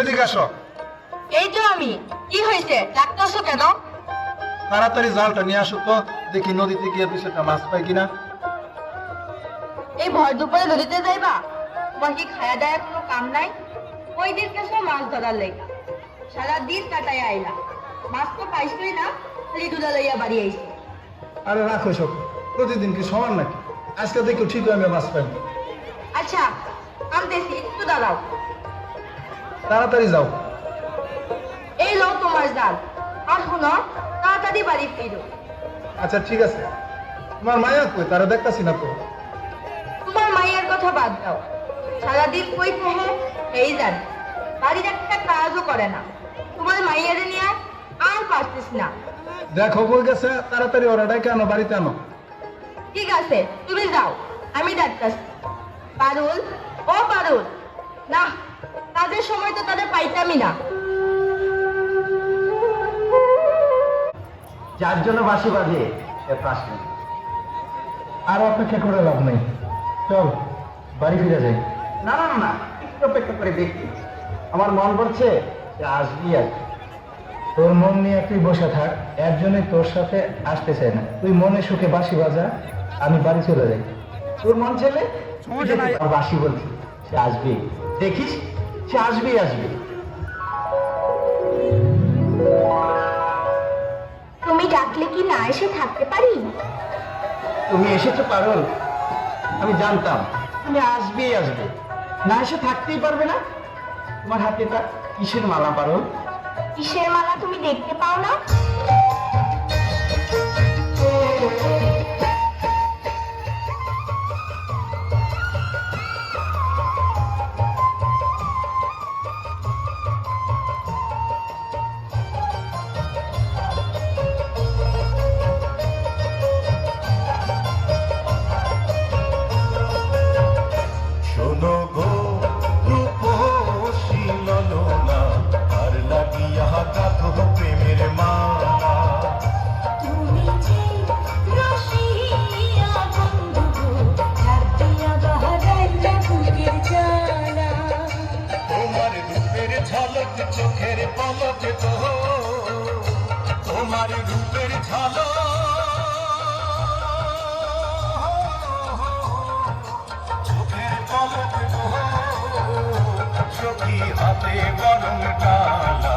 এদিকে আসো। এই তো আমি। কি হয়েছে ডাকতেছো কেন? তাড়াতাড়ি জালটা নিয়ে আসো তো দেখি নদীতে গিয়ে দুই চারটা মাছ পাই কিনা। এই ভর দুপুরে নদীতে যাইবা? তোমার কি খায়া দায়া কোনো কাম নাই? ওই দিন কেসে মাছ ধরার লেগা। সারা দিন কাটাই আইলা মাছ তো পাইছই না খালি দুধা লইয়া বাড়ি আইছি আরে রাখো সব প্রতিদিন কি সমান নাকি? আজকে দেখো ঠিক আমি মাছ পাই আচ্ছা আনতেছি একটু দাঁড়াও। তাড়াতাড়ি যাও। এই লো তোমার জাল। আর শোনো তাড়াতাড়ি বাড়ি ফিরো। আচ্ছা ঠিক আছে। তোমার মায়া কই? তারা দেখতাছি না তো। তোমার মাইয়ের কথা বাদ দাও। সারাদিন কই থাকে? এই জান বাড়ির একটা কাজও করে না। তোমার মাইয়ের নিয়ে আর পারতিস না। দেখো কই গেছে তাড়াতাড়ি ওরা ডাকে আনো বাড়িতে আনো। ঠিক আছে তুমি যাও। আমি ডাকতেছি। পারুল ও পারুল না তাদের সময় তো তাদের পাইতামই না। যার জন্য বাসি বাজে সে নেই আর অপেক্ষা করে লাভ নেই। চল বাড়ি ফিরে যাই। না না না, না একটু অপেক্ষা করে দেখি। আমার মন বলছে যে আসবি আর তোর মন নিয়ে তুই বসে থাক একজনে তোর সাথে আসতে চায় না। তুই মনে সুখে বাসি বাজা আমি বাড়ি চলে যাই। তোর মন ছেলে বাসি বলছি সে আসবে। দেখিস সে আসবেই আসবে তুমি ডাকলে কি না এসে থাকতে পারি? তুমি এসেছ পারো আমি জানতাম তুমি আসবেই আসবে। না এসে থাকতেই পারবে না? তোমার হাতে এটা কিসের মালা পারল কিসের মালা তুমি দেখতে পাও না? সখী হাতে গরম ডালা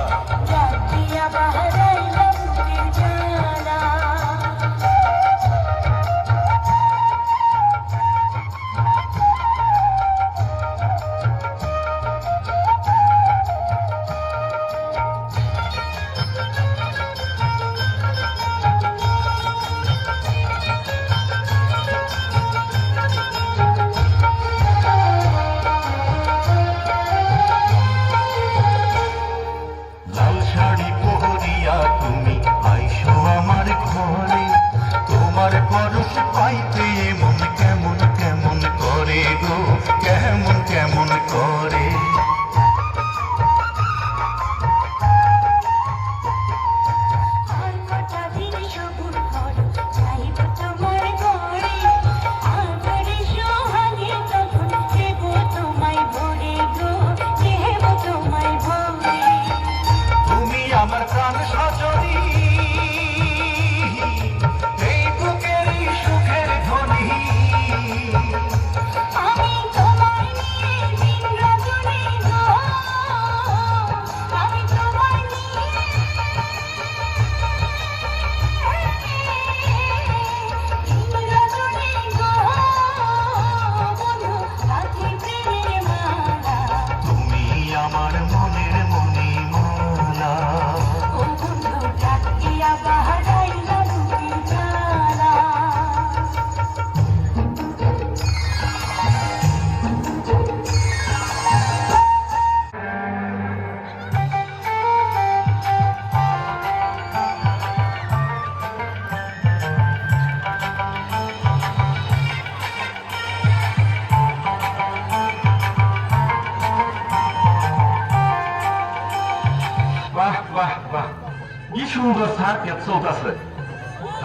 সার্কেট চলতেছে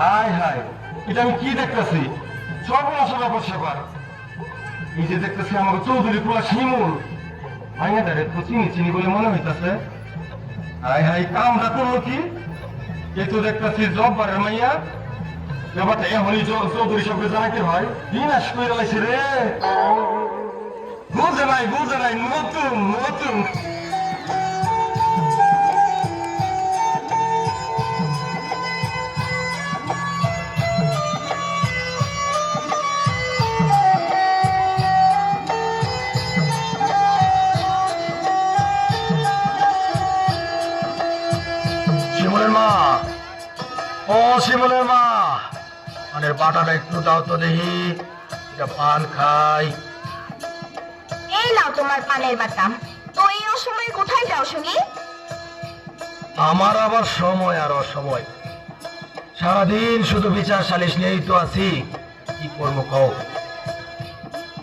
হাই হাই, এটা আমি কি দেখতেছি? সর্বনাশ ব্যাপার কি? এ তো দেখতেছি চৌধুরী সবকে জানাইতে হয়। বিনাশ করে লাইছে বুঝে নাই বুঝে নাই, নতুন নতুন। ও শিমুলের মা পানের বাটাটা একটু দাও তো দেখি। এটা পান খাই। এই নাও তোমার পানের বাটা। তো এই অসময়ে কোথায় যাও শুনি? আমার আবার সময় আর অসময়। সারাদিন শুধু বিচার সালিশ নিয়েই তো আছি। কি করব কও?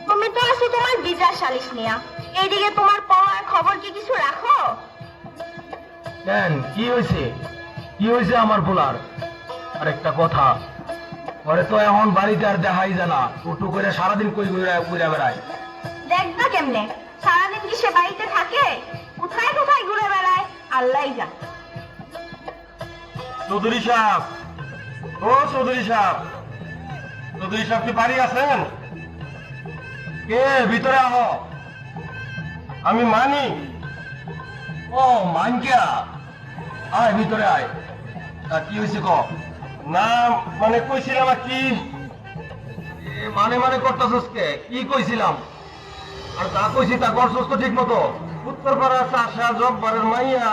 তুমি তো আছো তোমার বিচার সালিশ নিয়া। এইদিকে তোমার পাওয়ার খবর কি কিছু রাখো? কেন? কি হয়েছে কি হয়েছে আমার পোলার আর একটা কথা। পরে তো এখন বাড়িতে আর দেখাই জানা টুটু করে সারাদিন কই ঘুরে ঘুরে বেড়ায়? দেখবা কেমনে? সারাদিন কি সে বাড়িতে থাকে? কোথায় কোথায় ঘুরে বেড়ায়? আল্লাহ যা চৌধুরী সাহেব। ও চৌধুরী সাহেব। চৌধুরী সাহেব কি বাড়ি আছেন? কে? ভিতরে আহ। আমি মানি। ও মানকিয়া। আয় ভিতরে আয়। তা কি হয়েছে ক? না মানে কইছিলাম আর কি? এ মানে মানে করতেছস কে? কি কইছিলাম? আর তা কইছি তা করছস তো ঠিক মতো উত্তরপাড়া চাষা জব্বারের মাইয়া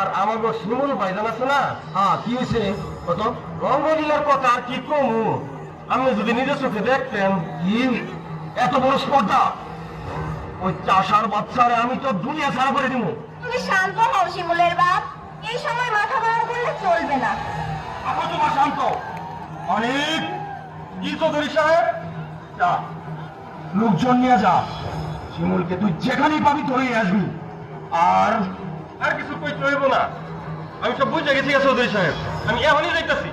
আর আমাকে শিমুল ভাইজান আছে না? হ্যাঁ কি হয়েছে কত? রঙ্গলীলার কথা আর কি কমু? আপনি যদি নিজের চোখে দেখতেন। কি? এত বড় স্পর্ধা? ওই চাষার বাচ্চারে আমি তো দুনিয়া ছাড়া করে দিব তুমি শান্ত হও শিমুলের বাপ। এই সময় মাথা গরম করলে চলবে না। আপনি তোমার শান্ত। অনেক কি চৌধুরী সাহেব যা লোকজন নিয়ে যা। শিমুলকে তুই যেখানেই পাবি ধরেই আসবি। আর আর কিছু কইতে হইব না। আমি সব বুঝে গেছি চৌধুরী সাহেব। আমি এখনই যাইতাছি।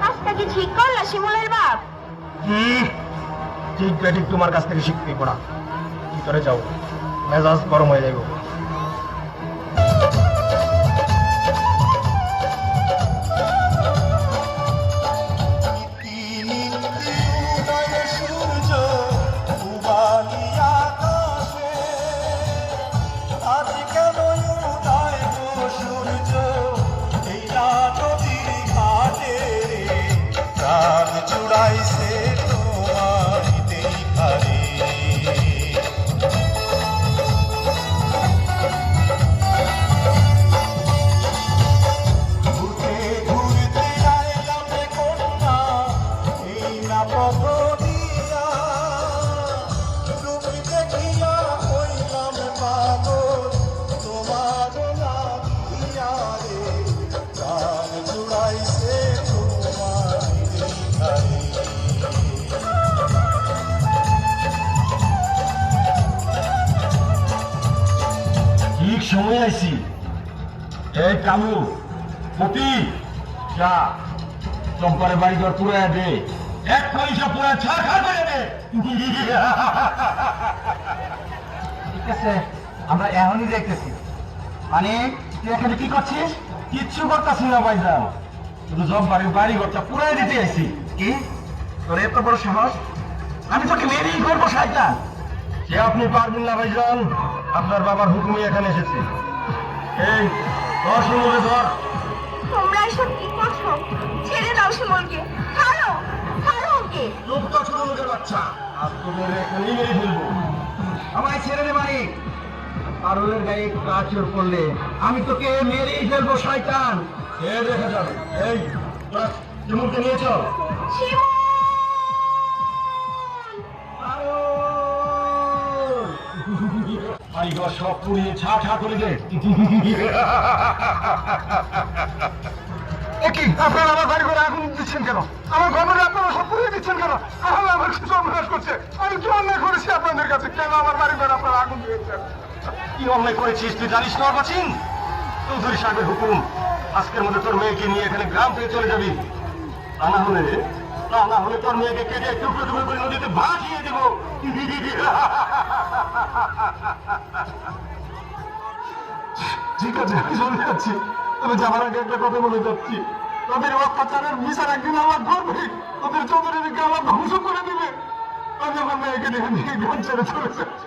কাজটা কি ঠিক করলা শিমুলের বাপ? কি ঠিক ব্যাটিক তোমার কাছ থেকে শিখতে পড়া ভিতরে যাও। মেজাজ গরম হয়ে যাবে ঘর পুরায় দে। এক পয়সা পুরা ছাড় করে দে। ঠিক আছে, আমরা এখনই দেখতেছি। মানে তুই এখানে কি করছিস? কিচ্ছু করতেছি না, ভাইজান। শুধু জব্বারের বাড়ি ঘরটা পুরাই দিতে আইছি কি? তোর এত বড় সাহস? আমি তোকে মেরেই করব শয়তান। সে আপনি পারবেন না, ভাইজান। আপনার বাবার হুকুমে এখানে এসেছে। এই শুনুরে ধর। তোমরা এসব কি করছ? ছেড়ে দাও শিমুলকে ছাড়ো ছাড়ো ওকে। লোকটা ছোট লোকের বাচ্চা। আর তোদের এখানেই মেরে ফেলব। আমায় ছেড়ে দে মালিক পারুলের গায়ে কাজ করলে আমি তোকে মেরেই ফেলব শয়তান। এ দেখা যাবে। এই তোরা চিমুরকে নিয়ে চল। শিমুল বাড়িঘর সব পুড়িয়ে ছা ছা করে দে। কি আপনারা আমার বাড়ি আগুন দিচ্ছেন কেন? আমার ঘরে আপনারা সব পুড়িয়ে দিচ্ছেন কেন? তাহলে আমার কিছু অন্যায় করছে। আমি কি অন্যায় করেছি আপনাদের কাছে? কেন আমার বাড়ি ঘরে আপনারা আগুন দিয়েছেন? কি অন্যায় করেছিস তুই জানিস না বাচিন চৌধুরী সাহেবের হুকুম আজকের মধ্যে তোর মেয়েকে নিয়ে এখানে গ্রাম থেকে চলে যাবি। তা না হলে তা না হলে তোর মেয়েকে কেটে টুকরো টুকরো করে নদীতে ভাসিয়ে দেবো। ঠিক আছে, আমি চলে যাচ্ছি। তবে যাবার আগে একটা কথা বলে যাচ্ছি। তাদের অত্যাচারের বিচার একদিন আমার করবে তাদের চৌধুরীকে আমার ধ্বংস করে দিবে। আমি আমার মেয়েকে নিয়ে নিয়ে গ্রাম ছেড়ে চলে যাচ্ছি।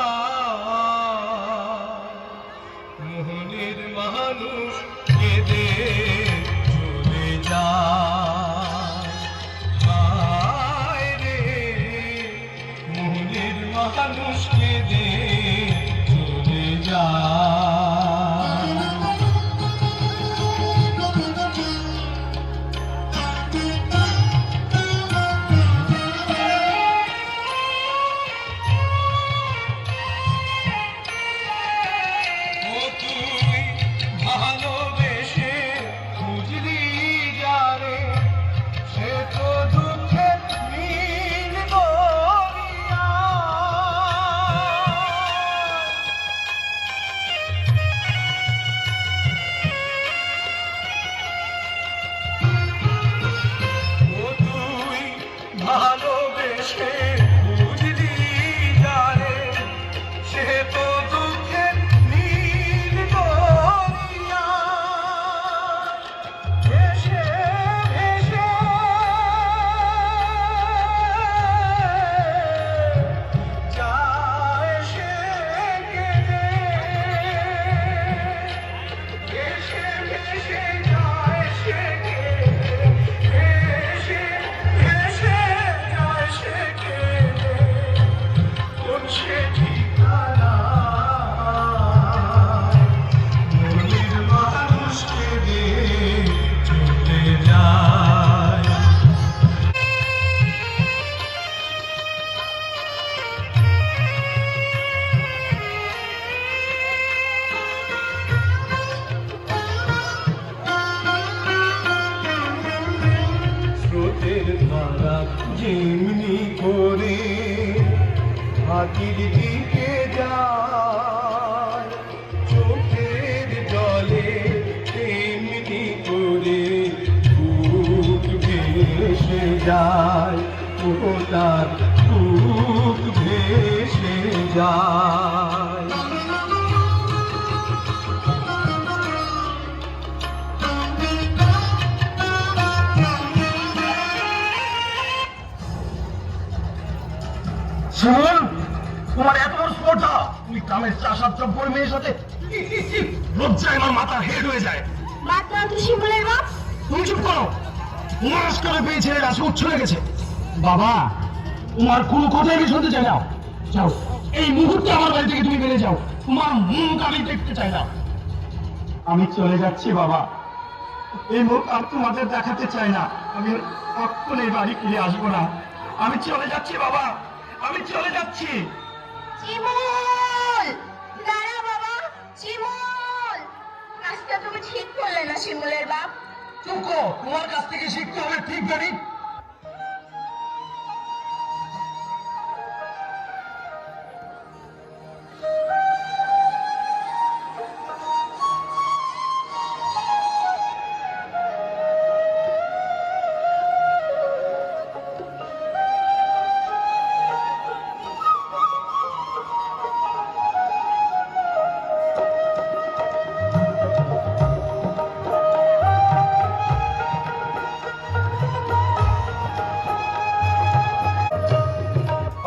যায়। মাত্র তো শিমুলের বাপ। তুমি চুপ করো। উমাস করে পেয়ে ছেলেরা সুদ চলে গেছে বাবা তোমার কোনো কথাই আমি শুনতে চাই না। যাও এই মুহূর্তে আমার বাড়ি থেকে তুমি বেরিয়ে যাও। তোমার মুখ আমি দেখতে চাই না। আমি চলে যাচ্ছি বাবা। এই মুখ আর তোমাদের দেখাতে চাই না। আমি কখন এই বাড়ি ফিরে আসব না। আমি চলে যাচ্ছি বাবা। আমি চলে যাচ্ছি। দাঁড়া বাবা। তুমি ঠিক করলে না শিমুলের বাপ। চুপ তোমার কাছ থেকে শিখতে হবে ঠিক জানি।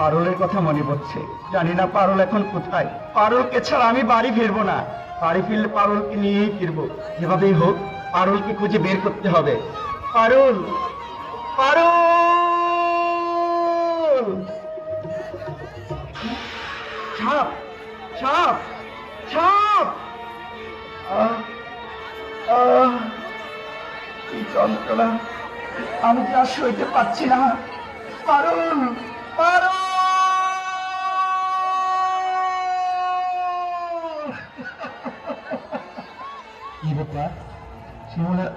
পারুলের কথা মনে পড়ছে। জানি না পারুল এখন কোথায়। পারুলকে ছাড়া আমি বাড়ি ফিরবো না। বাড়ি ফিরলে পারুলকে নিয়েই ফিরবো। যেভাবেই হোক পারুলকে খুঁজে বের করতে হবে। পারুল! পারুল! সাপ আহ, আহ, কি যন্ত্রণা। আমি যা সইতে পারছি না। পারুল! পারুল!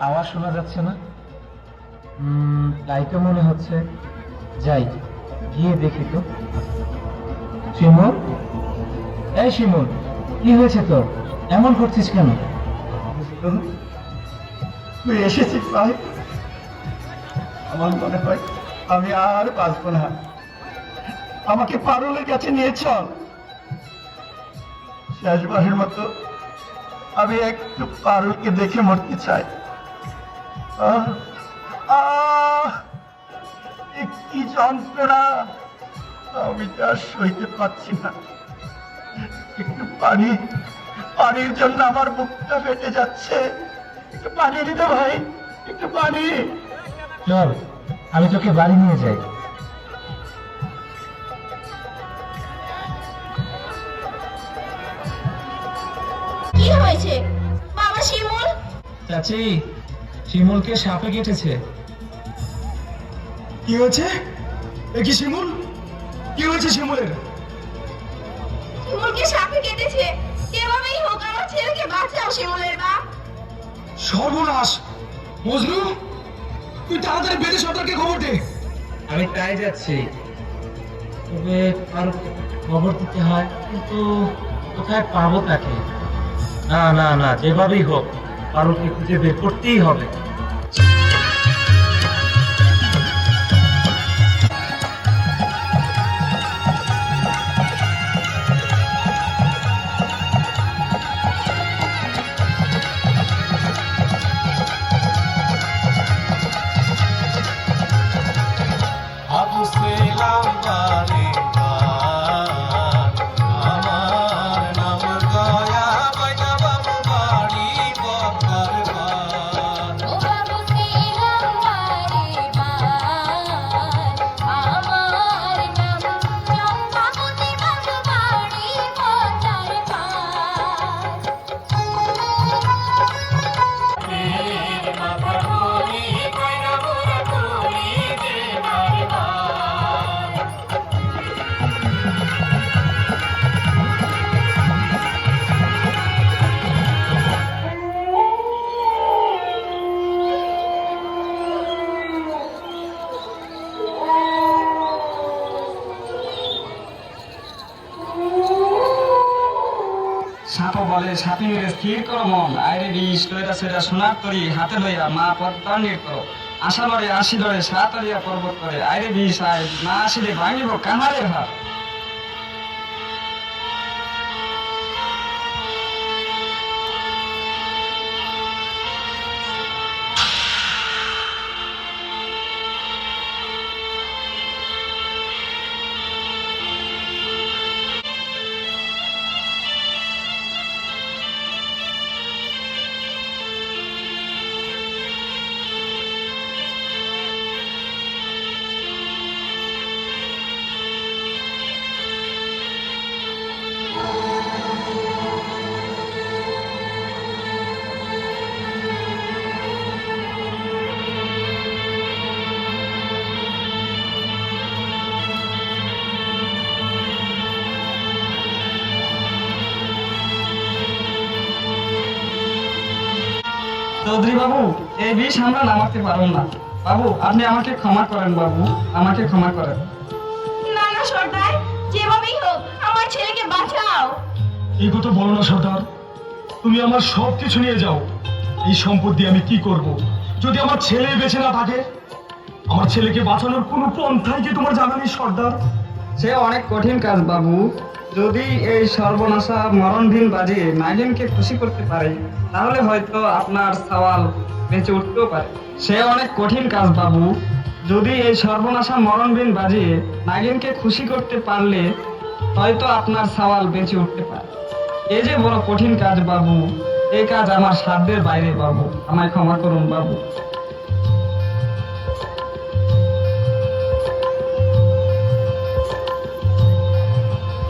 আওয়াজ শোনা যাচ্ছে না। তাই তো মনে হচ্ছে, যাই, গিয়ে দেখি তো। শিমুল? এই শিমুল, কি হয়েছে তোর? এমন করছিস কেন? তুই এসেছিস ভাই? আমার মনে হয় আমি আর বাঁচবো না। আমাকে পারুলের কাছে নিয়ে চল। শেষবারের মতো আমি একটু পারুলকে দেখে মরতে চাই। কি যন্ত্রণা? আমি যা সইতে পারছি না। একটু পানি পানির জন্য আমার বুকটা ফেটে যাচ্ছে। একটু পানি দিতে ভাই একটু পানি। চল আমি তোকে বাড়ি নিয়ে যাই। কি হয়েছে? বাবা শিমুল? চাচি শিমুলকে সাপে কেটেছে। কি হয়েছে? এ কি শিমুল? কি হয়েছে শিমুলের? শিমুলকে সাপে কেটেছে। যেভাবেই হোক আমার ছেলেকে বাঁচাও শিমুলের বাপ সর্বনাশ! মজনু তুই তাড়াতাড়ি বেঁধে সরকারকে খবর দে। আমি তাই যাচ্ছি। তবে আর খবর দিতে হয় কিন্তু কোথায় পাবো তাকে? না না না যেভাবেই হোক পারুলকে খুঁজে বের করতেই হবে। সইরা সোনার তরি হাতে লইয়া মা পদ্মা নির করো। আশা লড়ে আসি লড়ে সাত পর্বত করে, আইরে বিষ আয় মা আসিলে ভাঙিব কাহারে হাত এই বিষ আমরা নামাতে পারব না। বাবু আপনি আমাকে ক্ষমা করেন বাবু। আমাকে ক্ষমা করেন। না না সর্দার। যেভাবেই হোক আমার ছেলেকে বাঁচাও। এই কথা বলো না সর্দার? তুমি আমার সব কিছু নিয়ে যাও। এই সম্পদ দিয়ে আমি কি করব? যদি আমার ছেলে বেঁচে না থাকে আমার ছেলেকে বাঁচানোর কোনো পন্থাই কি তোমার জানা নেই সর্দার? সে অনেক কঠিন কাজ বাবু। যদি এই সর্বনাশা মরণহীন বাজে নাগিনকে খুশি করতে পারে, তাহলে হয়তো আপনার সওয়াল বেঁচে উঠতেও পারে। সে অনেক কঠিন কাজ, বাবু। যদি এই সর্বনাশা মরণহীন বাজে নাগিনকে খুশি করতে পারলে, হয়তো আপনার সওয়াল বেঁচে উঠতে পারে। এই যে বড় কঠিন কাজ, বাবু। এই কাজ আমার সাধ্যের বাইরে, বাবু। আমায় ক্ষমা করুন, বাবু।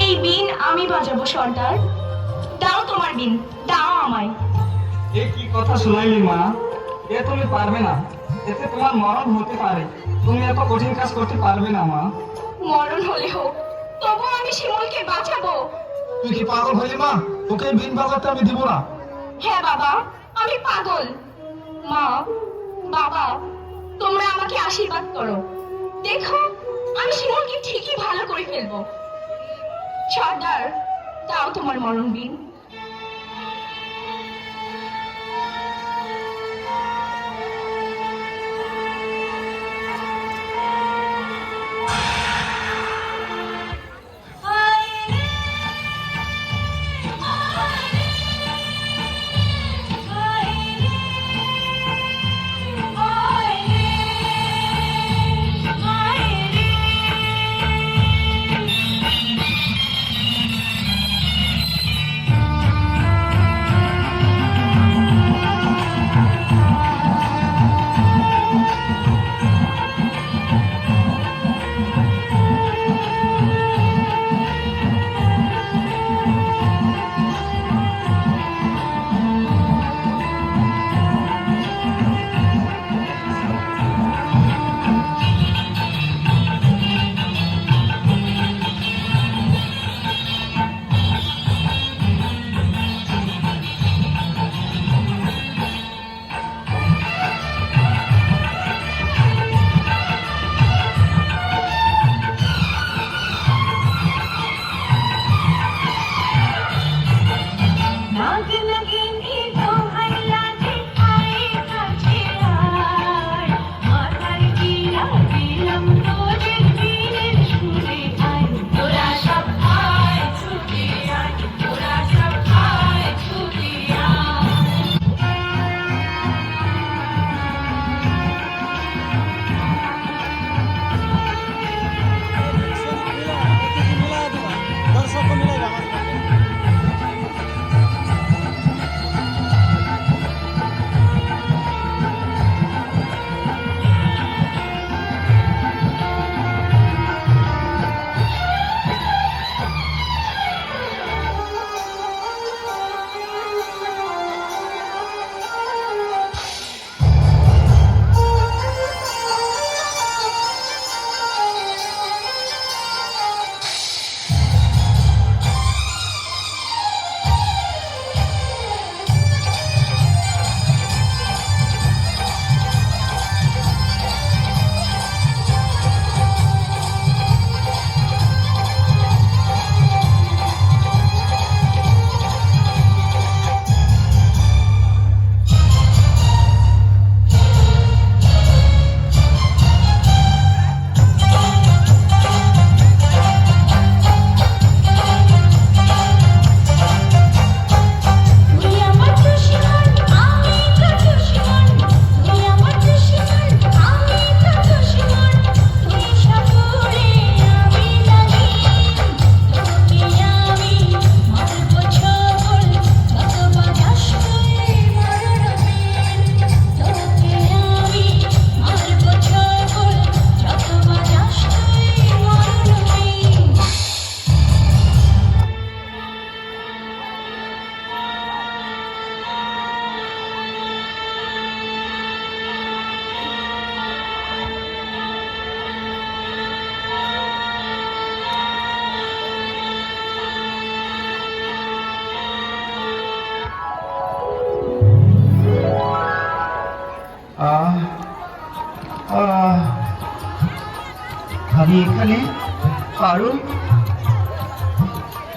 এই বিন আমি বাজাবো সর্দার। দাও তোমার বিন দাও আমায়। এ কি কথা শুনাইলি মা? এ তুমি পারবে না। এতে তোমার মরণ হতে পারে। তুমি এত কঠিন কাজ করতে পারবে না মা। মরণ হলে হোক তবু আমি শিমুলকে বাঁচাবো। তুই কি পাগল হইলি মা? তোকে বিন বাজাতে আমি দিব না। হ্যাঁ বাবা আমি পাগল। মা বাবা তোমরা আমাকে আশীর্বাদ করো। দেখো আমি শিমুলকে ঠিকই ভালো করে ফেলব। সর্দার তাও তোমার মরণ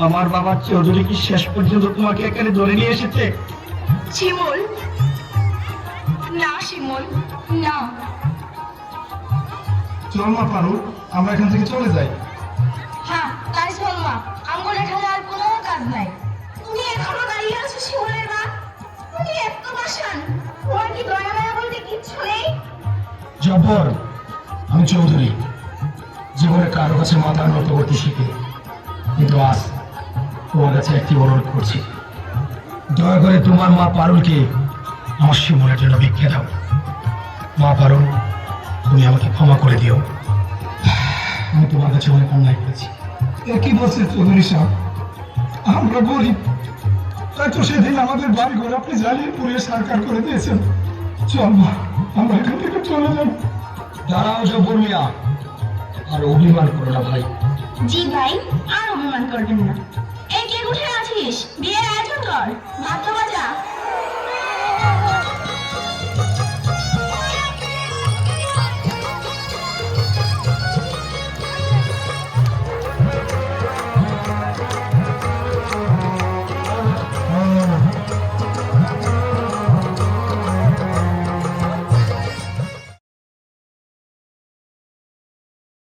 আমার বাবা চৌধুরী কি শেষ পর্যন্ত তোমাকে এখানে ধরে নিয়ে এসেছে? শিমুল? না শিমুল না। চল মা পারু আমরা এখান থেকে চলে যাই। মাথা নত কিন্তু আজ তোমার কাছে একটি অনুরোধ করছি। দয়া করে তোমার মা পারুলকে আমার শিমনের জন্য ভিক্ষে দাও। মা পারুল, তুমি আমাকে ক্ষমা করে দিও। আমি তোমার কাছে অনেক অন্যায় করেছি। কি বলছে চৌধুরী সাহেব। আমরা গরিব। তো সেদিন আমাদের বাড়ি ঘর আপনি জ্বালিয়ে পুড়িয়ে সারকার করে দিয়েছেন। চল মা, আমরা এখান থেকে চলে যাব দাঁড়াও জব্বর মিয়া আর অভিমান করো না ভাই। জি ভাই আর অপমান করবেন না। এই কে উঠে আছিস? বিয়ের আয়োজন কর। ভাত বাজা